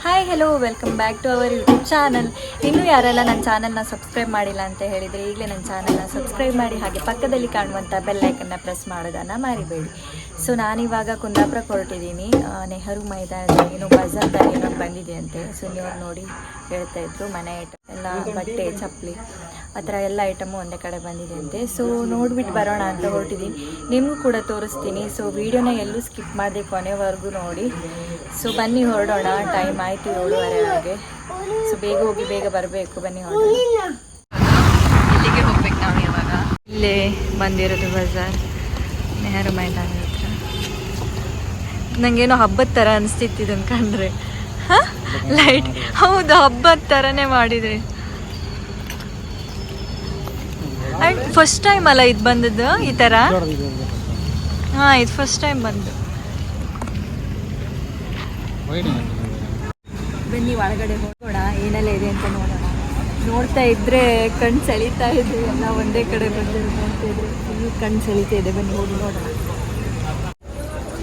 Hi hello welcome back to our YouTube channel ಇನ್ನೂ ಯಾರೆಲ್ಲ ನನ್ನ ಚಾನಲ್ನ ಸಬ್ಸ್ಕ್ರೈಬ್ ಮಾಡಿಲ್ಲ ಅಂತ ಹೇಳಿದರೆ ಈಗಲೇ ನನ್ನ ಚಾನಲ್ನ ಸಬ್ಸ್ಕ್ರೈಬ್ ಮಾಡಿ ಹಾಗೆ ಪಕ್ಕದಲ್ಲಿ ಕಾಣುವಂಥ ಬೆಲ್ಲೈಕನ್ನ ಪ್ರೆಸ್ ಮಾಡೋದನ್ನು ಮರಿಬೇಡಿ. ಸೊ ನಾನಿವಾಗ ಕುಂದಾಪುರಕ್ಕೆ ಹೊರಟಿದ್ದೀನಿ ಆ, ನೆಹರು ಮೈದಾನದಲ್ಲಿ ಏನೋ ಬಜಾರ್ ಏನೋ ಬಂದಿದೆ ಅಂತೆ. ಸೊ ನೀವು ನೋಡಿ ಹೇಳ್ತಾ ಇದ್ರು ಮನೆ ಎಲ್ಲ ಬಟ್ಟೆ ಚಪ್ಪಲಿ. ಆ ಥರ ಎಲ್ಲ ಐಟಮು ಒಂದೇ ಕಡೆ ಬಂದಿದೆ ಅಂತೆ. ಸೊ ನೋಡ್ಬಿಟ್ಟು ಬರೋಣ ಅಂತ ಹೊರಟಿದ್ದೀನಿ ನಿಮಗೂ ಕೂಡ ತೋರಿಸ್ತೀನಿ. ಸೊ ವೀಡಿಯೋನ ಎಲ್ಲೂ ಸ್ಕಿಪ್ ಮಾಡಿದೆ ಕೊನೆವರೆಗೂ ನೋಡಿ. ಸೊ ಬನ್ನಿ ಹೊರಡೋಣ. ಟೈಮ್ ಆಯಿತು ಏಳುವರೆ ಹಾಗೆ. ಸೊ ಬೇಗ ಹೋಗಿ ಬೇಗ ಬರಬೇಕು. ಬನ್ನಿ ಹೊರಡೋಣ. ಇಲ್ಲಿಗೆ ಹೋಗ್ಬೇಕು ನಾವು ಇವಾಗ? ಇಲ್ಲೇ ಬಂದಿರೋದು ಬಜಾರ್. ನೆಹರು ಮೈದಾನ ಹತ್ರ. ನಂಗೇನೋ ಹಬ್ಬದ ಥರ ಅನಿಸ್ತಿತ್ತು ಇದನ್ನು ಕಂಡ್ರೆ. ಲೈಟ್ ಹೌದು ಹಬ್ಬದ ಥರನೇ ಮಾಡಿದ್ರಿ. ಫಸ್ಟ್ ಟೈಮ್ ಅಲ್ಲ ಇದು ಬಂದದ್ದು ಈ ಥರ ಹಾಂ ಇದು ಫಸ್ಟ್ ಟೈಮ್ ಬಂದು. ಬನ್ನಿ ಒಳಗಡೆ ಹೋಗೋಣ ಏನೆಲ್ಲ ಇದೆ ಅಂತ ನೋಡೋಣ. ನೋಡ್ತಾ ಇದ್ರೆ ಕಣ್ಣು ಸೆಳೀತಾ ಇದೆ ಎಲ್ಲ ಒಂದೇ ಕಡೆ ಬಂದು ನೋಡ್ತಾ ಇದ್ರೆ ಫುಲ್ ಕಣ್ ಸೆಳೀತಾ ಇದೆ. ಬನ್ನಿ ಹೋಗಿ ನೋಡೋಣ.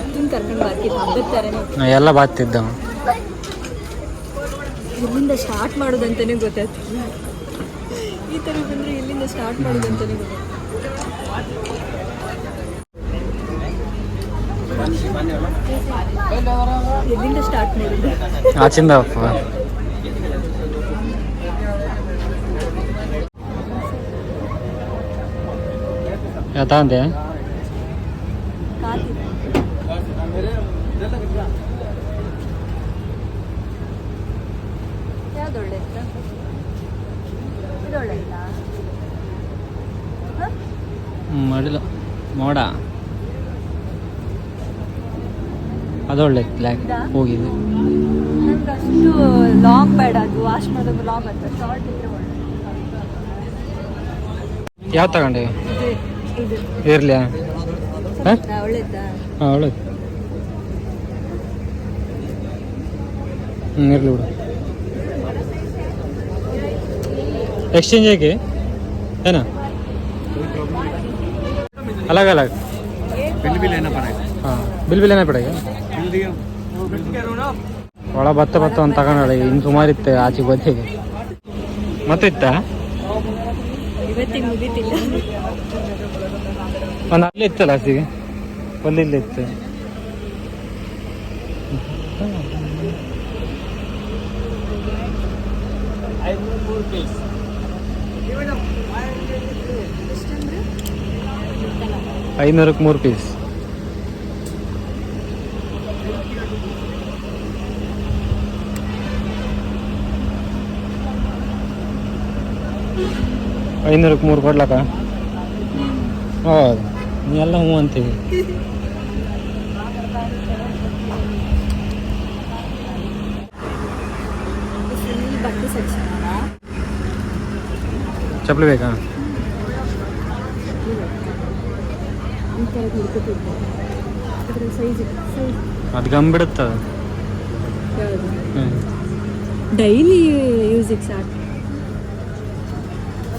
ಎತ್ತಿನ ಕರ್ಕೊಂಡು ಬರ್ತಿದ್ದು ಹಬ್ಬದ ಥರನೇ ಎಲ್ಲ ಬಾತಿದ್ದ ಇಲ್ಲಿಂದ ಸ್ಟಾರ್ಟ್ ಮಾಡೋದಂತಾನೆ ಗೊತ್ತಾಗ್ತಿಲ್ಲ. ಈ ಥರ ಬಂದರೆ ಇಲ್ಲಿಂದ ಸ್ಟಾರ್ಟ್ ಮಾಡಿದಂತ ಗೊತ್ತಾಗ್ತಿಲ್ಲ ಎಲ್ಲಿಂದ ಸ್ಟಾರ್ಟ್ ಮಾಡೋದು ಆಚಿಂದ ಯಾತಂದೆ ಕಾತಿದೆ ಯಾವ್ದು ಒಳ್ಳೆ ಇತ್ತು ಇದು ಒಳ್ಳೆ ಇತ್ತಾ? ಹ? ಮಾಡಿಲ್ಲ ಮೋಡ ಅದೊಳ್ಳೆದು ಬ್ಲ್ಯಾಕ್ ಹೋಗಿದೆ. ನಂಗೆ ಅಷ್ಟು ಲಾಂಗ್ ಬೇಡ ಅದು ವಾಶ್ ಮಾಡೋದು ಲಾಂಗ್ ಅಂತ ಶಾರ್ಟ್ ಇದ್ರೆ ಒಳ್ಳೆ ಯಾವ ತಗೊಂಡೆ? ಇದು ಇರ್ಲಿ ಒಳ್ಳೆದಾ? ಹಾಂ ಒಳ್ಳೆದು. ಹ್ಞೂ ಇರಲಿ ಬಿಡು. ಎಕ್ಸ್ಚೇಂಜ್ ಹೇಗೆ? ಏನಾ? ಅಲಗ ಅಲಗ. ಬಿಲ್ ಬಿಲ್ ಏನ ಪಡೆಯ ಹಾಂ ಬಿಲ್ ಬಿಲ್ ಏನ ಪಡೆಯ ಒಳ ಭತ್ತ ಭತ್ತ ಅಂತ ತಗೊಂಡಳೆ, ಇನ್ನು ಸುಮಾರು ಇತ್ತು ಆಚೆ ಬದಿಗೆ. ಮತ್ತೆ ಇತ್ತ ಒಂದ್ ಅಲ್ಲಿ ಒಂದು ಇತ್ತಲ್ಲ ಆಚೆಗೆ ಒಂದು ಇಲ್ಲೇ ಇತ್ತು. ಐನೂರಕ್ಕೆ ಮೂರು ಪೀಸ್ ಐನೂರಕ್ಕೆ ಮೂರು ಕೊಡ್ಲಕ್ಕ? ಹೌದು. ನೀ ಎಲ್ಲ ಹ್ಞೂ ಅಂತೀವಿ. ಚಪ್ಪಲಿ ಬೇಕಾ? ಅದು ಗಮ್ ಬಿಡುತ್ತ ಹ್ಞೂ ಡೈಲಿ ಯೂಸಿಗೆ ಸಾಕು.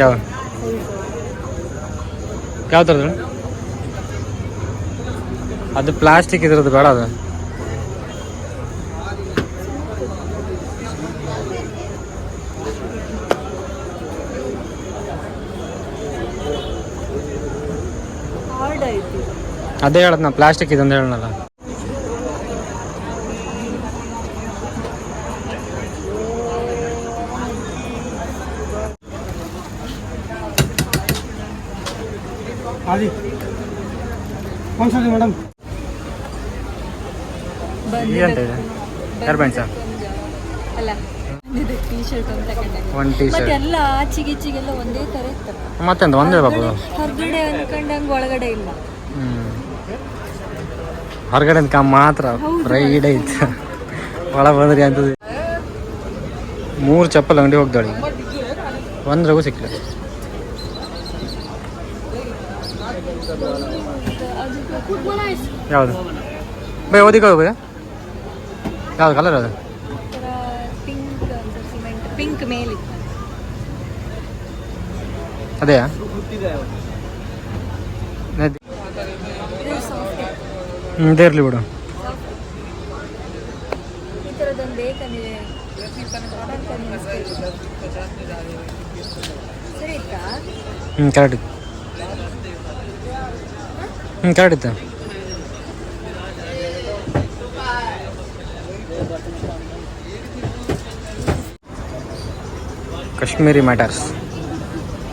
ಯಾವ ಯಾವ ಥರದ್ದು ಅದು ಪ್ಲಾಸ್ಟಿಕ್ ಇದ್ರದ್ದು ಬೇಡ ಅದು. ಅದೇ ಹೇಳದ್ ನಾ ಪ್ಲಾಸ್ಟಿಕ್ ಅಂತ ಹೇಳನಲ್ಲ ಒಂದು ಒಂದೇ ಹೊರಗಡೆ ಅನ್ಕೊಂಡಂಗೆ ಒಳಗಡೆ ಮಾತ್ರ ರೈಡ್ ಐತೆ. ಒಳ ಬಂದ್ರಿ ಅಂತ ಮೂರು ಚಪ್ಪಲ್ ಅಂಗಡಿ ಹೋಗ್ದಾಳಿ ಒಂದ್ರಗೂ ಸಿಕ್ಕಿಲ್ಲ. ಯಾವುದು? ಬೈ ಓದಿಕ ಬೈ ಯಾವ್ದು ಕಲರ್ ಅದು? ಪಿಂಕ್ ಸಿಮೆಂಟ್ ಪಿಂಕ್ ಮೇಲಿತ್ತು ಅದೇಯಾ? ಹ್ಞೂ ಇದೇ ಇರಲಿ ಬಿಡು. ಈ ಥರದೊಂದು ಬೇಕಂದ್ರೆ ಸರಿ ಇತ್ತಾ ಹ್ಞೂ ಕರೆಕ್ಟ್ ಇತ್ತು. ಹ್ಞೂ ಕರೆಕ್ಟ್ ಇತ್ತು. ಕಾಶ್ಮೀರಿ ಮ್ಯಾಟರ್ಸ್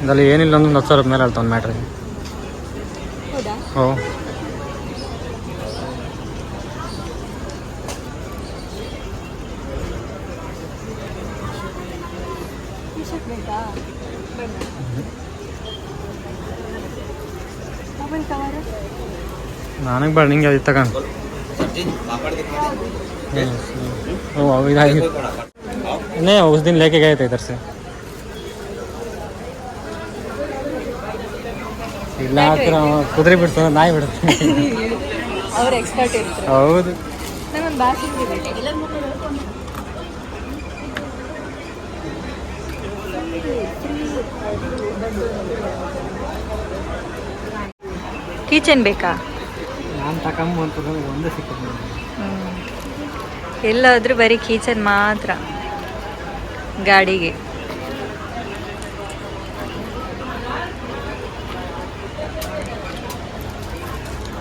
ಇದರಲ್ಲಿ ಏನಿಲ್ಲ ಒಂದೊಂದು ಹತ್ತು ಸಾವಿರದ ಮೇಲೆ ಆಯ್ತು ಒಂದು ಮ್ಯಾಟ್ರಿಗೆ ಹೋ ನನಗೆ ಬೇಡ ನಿಂಗೆ ಅದು ತಗೊಂಡು ಓ ಇದು ನೇ ಉಸ್ ದಿನ ಲೇಕೆಗೆ ಆಯ್ತು ಸರ್ ಇಲ್ಲ ಹತ್ರ ಕುದುರೆ ಬಿಡ್ತಾನೆ ನಾಯಿ ಬಿಡುತ್ತೆ ಅವ್ರ ಎಕ್ಸ್ಪರ್ಟ್ ಇರ್ತಾರೆ. ಹೌದು. ಬಾಸಿಂಗ್ ಬೇಕು ಕಿಚನ್ ಬೇಕಾ? ನಾನು ತಗೊಂಬ ಅಂತ ಒಂದೇ ಸಿಕ್ಕಿದೆ ಎಲ್ಲಾದ್ರೂ ಬರೀ ಕಿಚನ್ ಮಾತ್ರ. ಗಾಡಿಗೆ.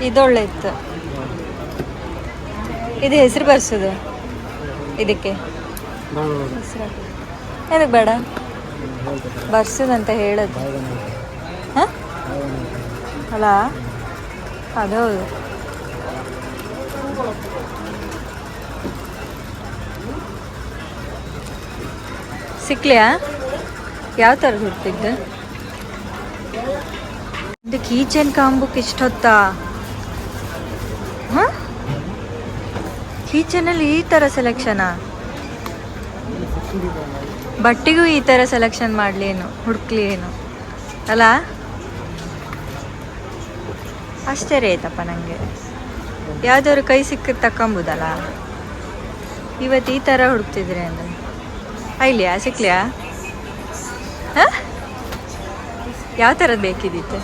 ಇದೊಳ್ಳೆ ಇತ್ತು ಇದು ಹೆಸರು ಬರ್ಸೋದು? ಇದಕ್ಕೆ? ಹೆಸರು ಬೇಡ? ಬರ್ಸೋದಂತ ಹೇಳೋದು. ಹಾಂ? ಅಲ್ಲ ಅದು ಹೌದು. ಸಿಕ್ಲಿಯಾ? ಯಾವ ಥರ ಹುಡ್ತಿದ್ದೆ? ಕೀಚನ್ ಕಾಂಬುಕ್ ಇಷ್ಟೊತ್ತಾ? ಕೀಚನಲ್ಲಿ ಈ ಥರ ಸೆಲೆಕ್ಷನಾ ಬಟ್ಟೆಗೂ ಈ ಥರ ಸೆಲೆಕ್ಷನ್ ಮಾಡಲಿ ಏನು ಹುಡುಕ್ಲಿ ಏನು? ಅಲ್ಲ? ಆಶ್ಚರ್ಯ ಆಯ್ತಪ್ಪ ನನಗೆ ಯಾವ್ದಾದ್ರು ಕೈ ಸಿಕ್ಕ ತಕೊಂಬುದಲ್ಲ ಇವತ್ತು ಈ ಥರ ಹುಡುಕ್ತಿದ್ರೆ ಅಂದರೆ. ಐಲಿಯಾ ಸಿಕ್ಲಿಯಾ? ಹಾಂ? ಯಾವ ಥರದ್ದು ಬೇಕಿದ್ದಿತ್ತು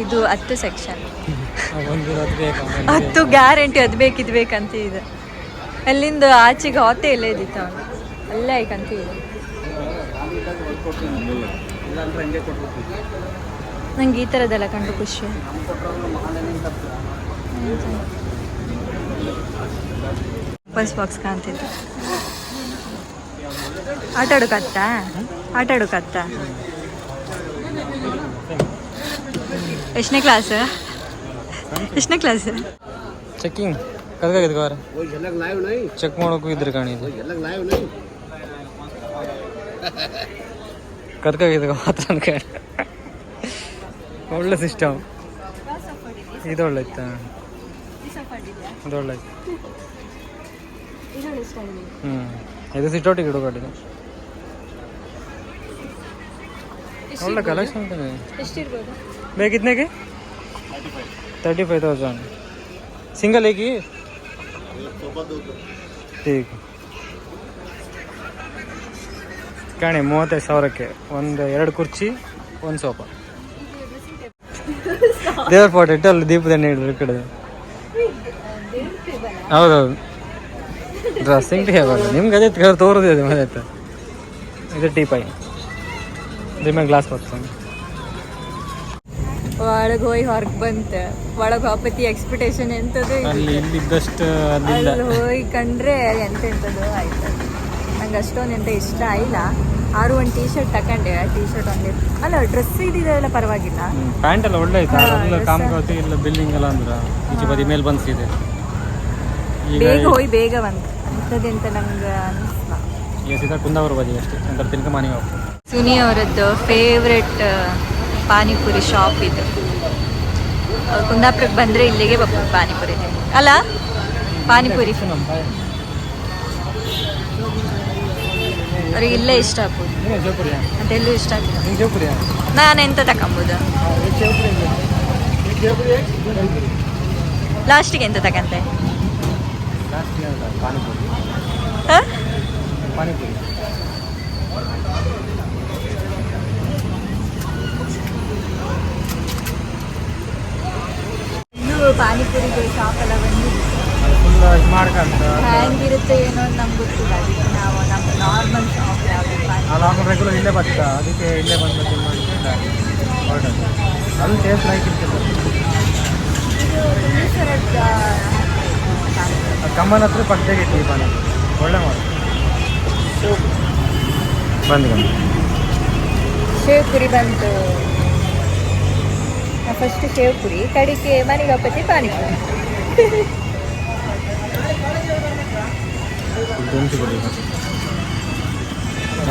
ಇದು ಹತ್ತು ಸೆಕ್ಷನ್ ಹತ್ತು ಗ್ಯಾರಂಟಿ ಅದು ಬೇಕಿದ್ ಬೇಕಂತ ಇದೆ ಅಲ್ಲಿಂದ ಆಚೆಗೆ ಹೊತ್ತೆ ಇಲ್ಲೇ ಇದ್ದಿತ್ತು ಅವನು ಅಲ್ಲೇ ಐಕಂತ ಇದೆ ನಂಗೆ ಈ ಥರದ್ದೆಲ್ಲ ಕಂಡು ಖುಷಿ. ಬಸ್ ಬಾಕ್ಸ್ ಕಾಣ್ತಿತ್ತು. ಆಟ ಆಡೋಕತ್ತ ಆಟ ಆಡೋಕತ್ತ ಎಷ್ಟನೇ ಕ್ಲಾಸ್ ಎಷ್ಟನೇ ಕ್ಲಾಸ್ ಚೆಕ್ಕಿಂಗ್ ಕದ್ಕಾಗಿದ್ಕ ಅವ್ರೆ ಚೆಕ್ ಮಾಡೋಕ್ಕೂ ಇದ್ರೆ ಕಾಣಿ ಕದ್ಕಾಗಿದ್ಕ ಮಾತ್ರ ಒಳ್ಳೆ ಸಿಸ್ಟಮ್ ಇದು ಒಳ್ಳೆ ಇತ್ತ ಇದು ಒಳ್ಳೆ ಹ್ಞೂ ಇದು ಇಡೋ ಗಾಡಿ ಒಳ್ಳೆ ಕಲೆಕ್ಷನ್ ಬೇಕಿದ್ನಾಗೆ ತರ್ಟಿ ಫೈವ್ ತೌಸಂಡ್ ಸಿಂಗಲ್ ಏಕಿ ಟೀಕ್ ಕಾಣಿ ಮೂವತ್ತೈದು ಸಾವಿರಕ್ಕೆ ಒಂದು ಎರಡು ಕುರ್ಚಿ, ಒಂದು ಸೋಫಾ ದೇವ್ರ ಫೋಟೋ ಇಟ್ಟು ಅಲ್ಲಿ ದೀಪದ ಎಣ್ಣೆ ಕಡೆ. ಹೌದೌದು. ಡ್ರೆಸ್ಸಿಂಗ್ ಟೇಬಲ್ ನಿಮ್ಗೆ ಅದೇ ತೋರಿದೆ ಮತ್ತೆ ಇದು ಟೀಪೈ ಪೈ. ಮೇಲೆ ಗ್ಲಾಸ್ ಬರ್ತಾನೆ ಒಳಗೆ ಹೋಗಿ ಹೊರಗೆ ಬಂತ. ಒಳಗೆ ಹೋಗಪತಿ ಎಕ್ಸ್ಪೆಕ್ಟೇಷನ್ ಎಂಥದ್ದು ಅಲ್ಲಿ ಹೋಗಿ ಕಂಡ್ರೆ ಎಂತ ಎಂಥದ್ದು ಆಯ್ತು. ನಂಗೆ ಅಷ್ಟೊಂದು ಎಂತ ಇಷ್ಟ ಆಯಿಲ್ಲ ಆರು ಒಂದು ಟೀ ಶರ್ಟ್ ತಕೊಂಡೆ. ಟೀ ಶರ್ಟ್ ಒಂದೇ. ಅಲ್ಲ ಡ್ರೆಸ್ ಇದೆಲ್ಲ ಪರವಾಗಿಲ್ಲ. ಪ್ಯಾಂಟ್ ಎಲ್ಲ ಒಳ್ಳೆ ಕಾಮಗಾತಿ ಇಲ್ಲ ಬಿಲ್ಡಿಂಗ್ ಎಲ್ಲ ಅಂದ್ರೆ. ಈಚೆ ಬದಿ ಮೇಲೆ ಬಂದಿದೆ ಬೇಗ ಹೋಗಿ ಬೇಗ ಬಂತು ಅಂಥದ್ದೆಂತ ನಂಗೆ ಅನಿಸ್ತಾ ಸೀದಾ ಕುಂದಾವರ ಬದಿ ಅಷ್ಟೇ. ಅಂದ್ರೆ ತಿನ್ಕ ಮನೆಗೆ ಸುನಿ ಅವರದ್ದು ಫೇವ್ರೆಟ್ ಪಾನಿಪುರಿ ಶಾಪ್ ಇದು. ಕುಂದಾಪುರಕ್ಕೆ ಬಂದರೆ ಇಲ್ಲಿಗೆ ಬರ್ಬೋದು ಪಾನಿಪುರಿ. ಇದೆ ಅಲ್ಲ? ಪಾನಿಪುರಿ. ಅವ್ರಿಗೆ ಇಲ್ಲೇ ಇಷ್ಟ ಆಗ್ಬೋದು. ಅದೆಲ್ಲೂ ಇಷ್ಟ ಆಗ್ತದೆ ನಾನು ಎಂತ ತಗೊಂಬೋದು? ಲಾಸ್ಟಿಗೆ ಎಂತ ತಗಂತೆ ಪಾನಿಪುರಿ. ಹ? ಪಾನಿಪುರಿ ಇನ್ನೂ ಪಾನಿಪುರಿಗೆ ಶಾಪ್ ಎಲ್ಲ ಮಾಡ್ಕೊಂತ ಹ್ಯಾಂಗಿರುತ್ತೆ ಏನೋ ಅಂತ ನಮ್ಗೆ ಗೊತ್ತಿಲ್ಲ. ಅದಕ್ಕೆ ನಾವು ನಮ್ಮ ನಾರ್ಮಲ್ ಶಾಪ್ ಯಾವ ಪಾನಿ ನಾವು ರೆಗ್ಯುಲರ್ ಇಲ್ಲೇ ಬರ್ತ ಅದಕ್ಕೆ ಇಲ್ಲೇ ಬಂದು ಹೊರಟದ್ದು ಅದು ಟೇಸ್ಟ್ ಲೈಕ್ ಇರ್ತದೆ. ಪರಿಸರದ ಅದು ಕಮ್ಮನ ಹತ್ರ ಪಕ್ಕದಾಗೆ ಇಟ್ಟು ಈ ಒಳ್ಳೆ ಮಾಡಿ. ಬಂದು ಬಂದು. ಶೇವ್ ಪುರಿ ಬಂತು. ಫಸ್ಟ್ ಶೇವ್ ಪುರಿ ಕಡಿಕೆ ಮನೆಗೆ ಪಾನಿ ಪಾನಿಪುರಿ.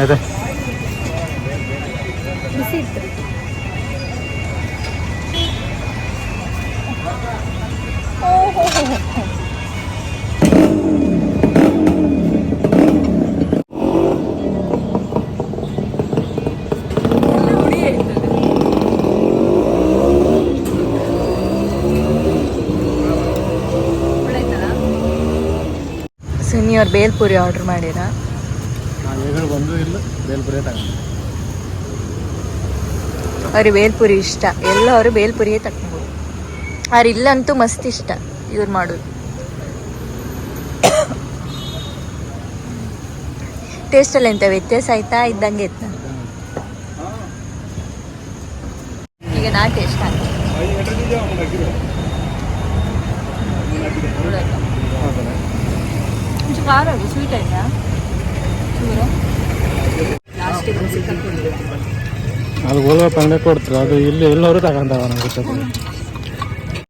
ಅದೇ ಬಿಸಿ ಇತ್ತು. ಸುನಿಯವ್ರು ಬೇಲ್ಪುರಿ ಆರ್ಡರ್ ಮಾಡಿರ? ಅವ್ರಿಗೆ ಬೇಲ್ಪುರಿ ಇಷ್ಟ. ಎಲ್ಲ ಅವರು ಬೇಲ್ಪುರಿಯೇ ತಗೊಂಬೋದು ಅವ್ರು ಇಲ್ಲಂತೂ ಮಸ್ತ್ ಇಷ್ಟ ಇವ್ರು ಮಾಡೋದು. ಟೇಸ್ಟಲ್ಲಿ ಎಂತ ವ್ಯತ್ಯಾಸ ಆಯ್ತಾ? ಇದ್ದಂಗೆ ಇತ್ತ ಈಗ ನಾ ಟೇಸ್ಟ್ ಹಾಕಿ ಸ್ವೀಟ್ ಆಯ್ತಾ? ಲಾಸ್ಟಿಗೆ ಅದು ಗೋಲ್ಗಪ್ಪ ಪಂಡೆ ಕೊಡ್ತಾರೆ ಅದು ಇಲ್ಲಿ ಎಲ್ಲರೂ ತಗೊಂಡವ ಗೊತ್ತಾಗ್ತದೆ